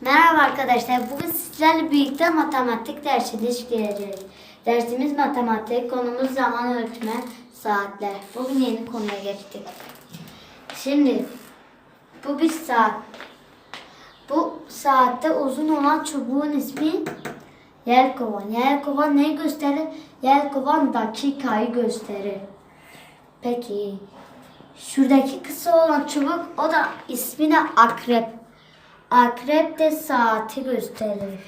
Merhaba arkadaşlar. Bugün sizlerle birlikte matematik dersini işleyeceğiz. Dersimiz matematik, konumuz zaman ölçme, saatler. Bugün yeni konuya geçtik. Şimdi bu bir saat. Bu saatte uzun olan çubuğun ismi yelkovan. Yelkovan neyi gösterir? Yelkovan dakikayı gösterir. Peki şuradaki kısa olan çubuk o da ismi de akrep. Akrep de saati gösterir.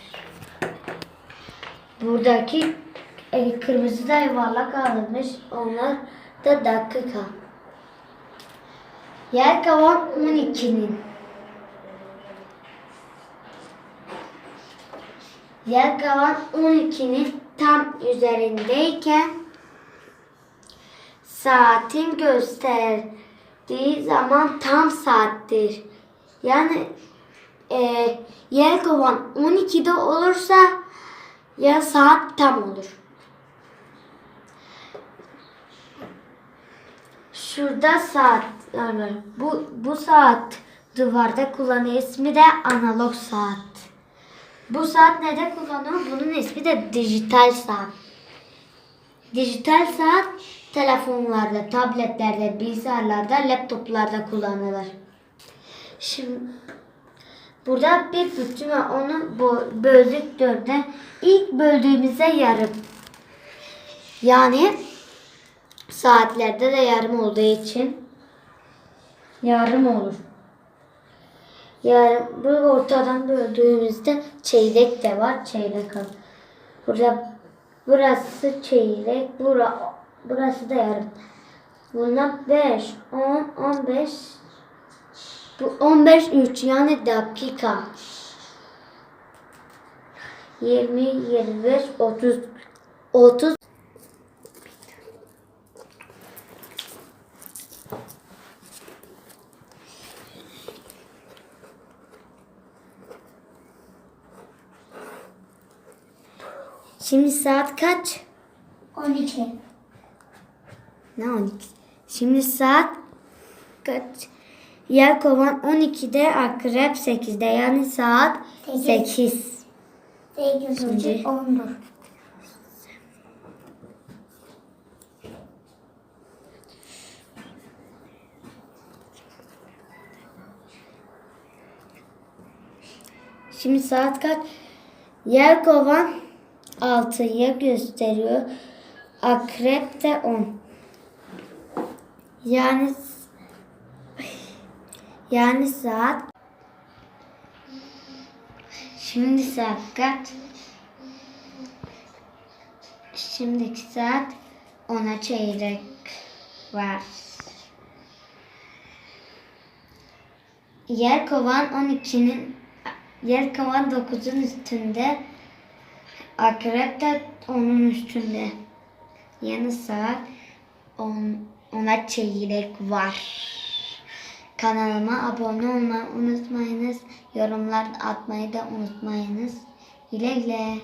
Buradaki e, kırmızı da yuvarlak alınmış. Onlar da dakika. Yer kavan 12'nin. Yer kavan 12'nin tam üzerindeyken saatin gösterdiği zaman tam saattir. Yani e, yer kovan 12'de olursa ya saat tam olur. Şurada saat var. Bu, bu saat duvarda kullanıyor. İsmi de analog saat. Bu saat nede kullanıyor? Bunun ismi de dijital saat. Dijital saat telefonlarda, tabletlerde, bilgisayarlarda, laptoplarda kullanılır. Şimdi burada bir bütün var. Onu bö- böldük dörde. İlk böldüğümüzde yarım. Yani saatlerde de yarım olduğu için yarım olur. Yani bu ortadan böldüğümüzde çeyrek de var. Çeyrek al. Burada burası çeyrek, bura, burası da yarım. Bunlar 5, 10, 15, bu 15 3 yani dakika. 20, 25, 30, 30 Şimdi saat kaç? 12. Ne 12? Şimdi saat kaç? Yelkovan 12'de, akrep 8'de. Yani saat Sekiz. 8. 8 Şimdi- buçuk 10'dur. Şimdi saat kaç? Yelkovan 6'yı gösteriyor. Akrep de 10. Yani yani saat Şimdi saat kaç? Şimdiki saat 10'a çeyrek var. Yer kovan 12'nin yer kovan 9'un üstünde. Akrep de onun üstünde. Yani saat 10 ona çeyrek var. Kanalıma abone olmayı unutmayınız. Yorumlar atmayı da unutmayınız. Güle güle.